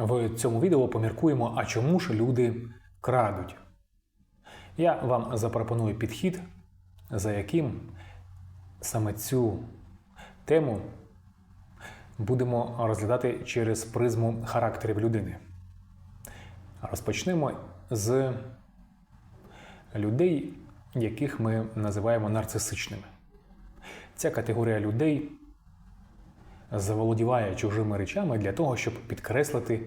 В цьому відео поміркуємо, а чому ж люди крадуть. Я вам запропоную підхід, за яким саме цю тему будемо розглядати через призму характерів людини. Розпочнемо з людей, яких ми називаємо нарцисичними. Ця категорія людей заволодіває чужими речами для того, щоб підкреслити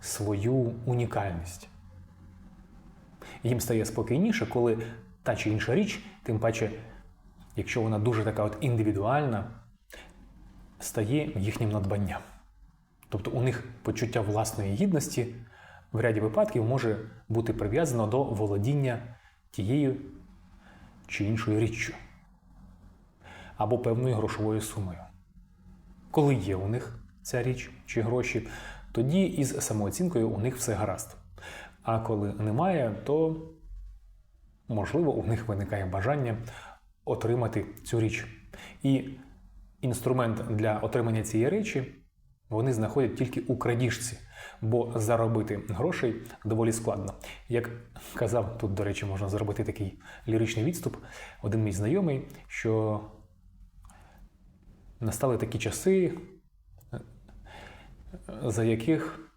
свою унікальність. Їм стає спокійніше, коли та чи інша річ, тим паче, якщо вона дуже така от індивідуальна, стає їхнім надбанням. Тобто у них почуття власної гідності в ряді випадків може бути прив'язано до володіння тією чи іншою річчю або певною грошовою сумою. Коли є у них ця річ чи гроші, тоді із самооцінкою у них все гаразд. А коли немає, то можливо у них виникає бажання отримати цю річ. І інструмент для отримання цієї речі вони знаходять тільки у крадіжці, бо заробити грошей доволі складно. Як казав, тут, до речі, можна зробити такий ліричний відступ. Один мій знайомий, що настали такі часи, за яких,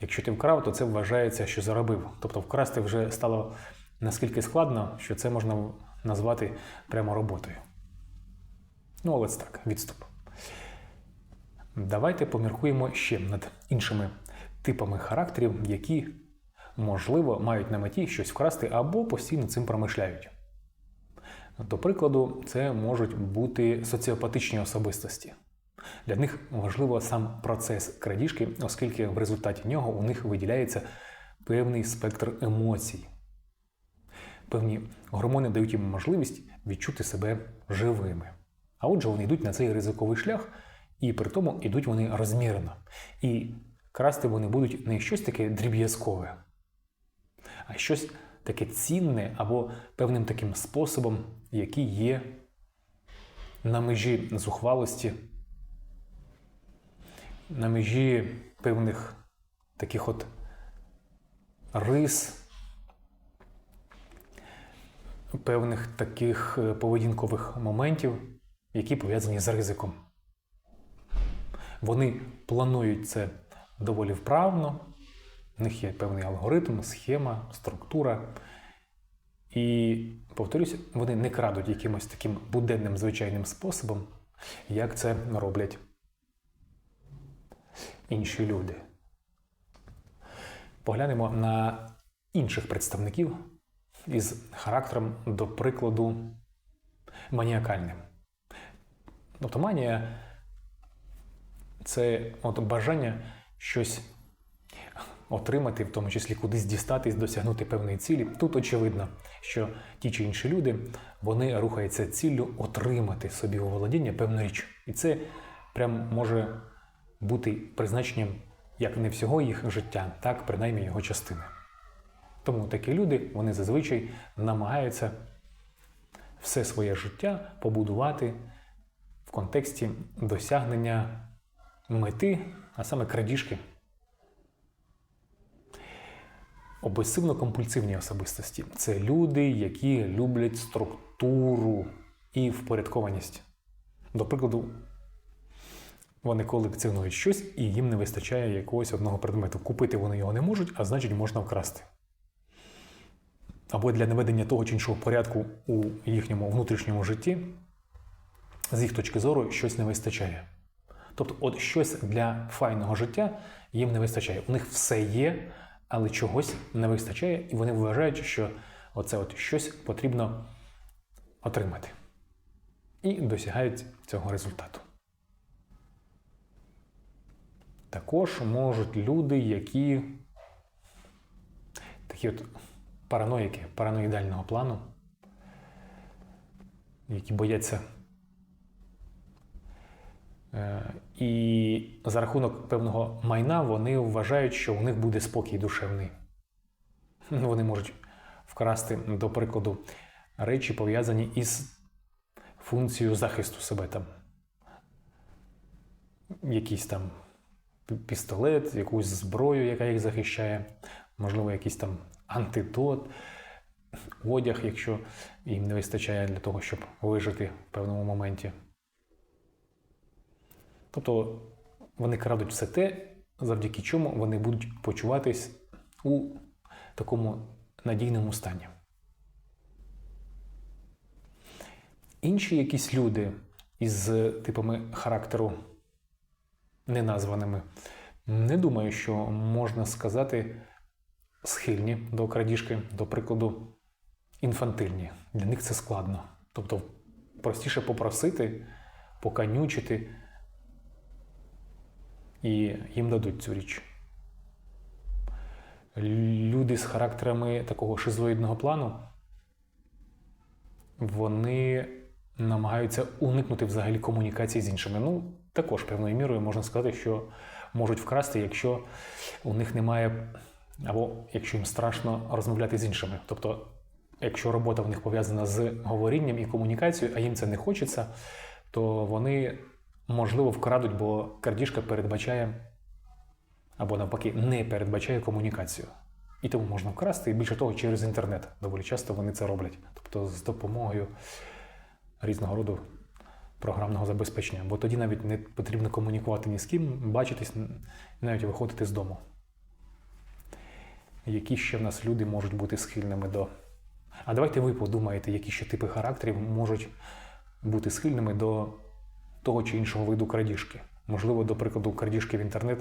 якщо ти вкрав, то це вважається, що заробив. Тобто вкрасти вже стало наскільки складно, що це можна назвати прямо роботою. Ну, ось так, відступ. Давайте поміркуємо ще над іншими типами характерів, які, можливо, мають на меті щось вкрасти або постійно цим промишляють. До прикладу, це можуть бути соціопатичні особистості. Для них важливо сам процес крадіжки, оскільки в результаті нього у них виділяється певний спектр емоцій. Певні гормони дають їм можливість відчути себе живими. А отже, вони йдуть на цей ризиковий шлях, і при тому йдуть вони розмірено. І красти вони будуть не щось таке дріб'язкове, а щось таке цінне або певним таким способом, який є на межі зухвалості, на межі певних таких от рис, певних таких е, поведінкових моментів, які пов'язані з ризиком. Вони планують це доволі вправно, в них є певний алгоритм, схема, структура. І, повторюся, вони не крадуть якимось таким буденним звичайним способом, як це роблять інші люди. Поглянемо на інших представників із характером, до прикладу, маніакальним. Тобто манія це от бажання щось отримати, в тому числі кудись дістатись, досягнути певної цілі. Тут очевидно, що ті чи інші люди вони рухаються ціллю отримати собі у володіння певну річ. І це прям може бути призначенням як не всього їх життя, так принаймні його частини. Тому такі люди вони зазвичай намагаються все своє життя побудувати в контексті досягнення мети, а саме крадіжки. Обесивно-компульсивні особистості це люди, які люблять структуру і впорядкованість. До прикладу, вони колекціонують щось і їм не вистачає якогось одного предмету. Купити вони його не можуть, а значить можна вкрасти. Або для наведення того чи іншого порядку у їхньому внутрішньому житті, з їх точки зору, щось не вистачає. Тобто, от щось для файного життя їм не вистачає. У них все є, але чогось не вистачає, і вони вважають, що оце от щось потрібно отримати. І досягають цього результату. Також можуть люди, які такі от параноїки, параноїдального плану, які бояться. Е, І за рахунок певного майна вони вважають, що у них буде спокій душевний. Ну, Вони можуть вкрасти, до прикладу, речі, пов'язані із функцією захисту себе там. Якісь там пістолет, якусь зброю, яка їх захищає, можливо, якийсь там антидот, одяг, якщо їм не вистачає для того, щоб вижити в певному моменті. Тобто вони крадуть все те, завдяки чому вони будуть почуватись у такому надійному стані. Інші якісь люди із типами характеру неназваними, не думаю, що можна сказати схильні до крадіжки, до прикладу, інфантильні. Для них це складно. Тобто простіше попросити, поканючити, і їм дадуть цю річ. Люди з характерами такого шизоїдного плану, вони намагаються уникнути взагалі комунікації з іншими. Ну, також певною мірою можна сказати, що можуть вкрасти, якщо у них немає, або якщо їм страшно розмовляти з іншими. Тобто, якщо робота в них пов'язана з говорінням і комунікацією, а їм це не хочеться, то вони можливо вкрадуть, бо крадіжка передбачає або навпаки не передбачає комунікацію. І тому можна вкрасти, і більше того, через інтернет. Доволі часто вони це роблять. Тобто з допомогою різного роду програмного забезпечення. Бо тоді навіть не потрібно комунікувати ні з ким, бачитись, навіть виходити з дому. Які ще в нас люди можуть бути схильними до. А давайте ви подумаєте, які ще типи характерів можуть бути схильними до того чи іншого виду крадіжки. Можливо, до прикладу, крадіжки в інтернет.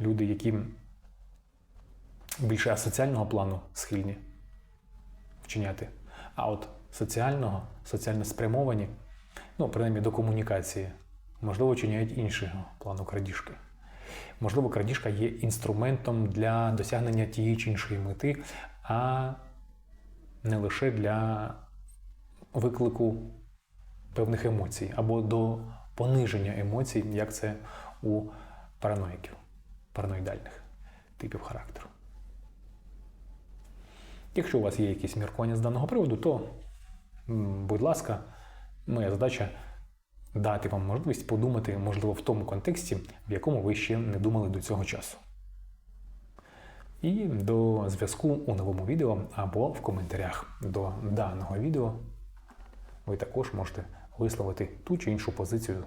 Люди, які більше асоціального плану схильні вчиняти. А от соціального, соціально спрямовані, ну, принаймні до комунікації, можливо, вчиняють іншого плану крадіжки. Можливо, крадіжка є інструментом для досягнення тієї чи іншої мети, а не лише для виклику певних емоцій або до пониження емоцій, як це у параноїків, параноїдальних типів характеру. Якщо у вас є якісь міркування з даного приводу, то, будь ласка, моя задача дати вам можливість подумати, можливо, в тому контексті, в якому ви ще не думали до цього часу. І до зв'язку у новому відео або в коментарях до даного відео ви також можете висловити ту чи іншу позицію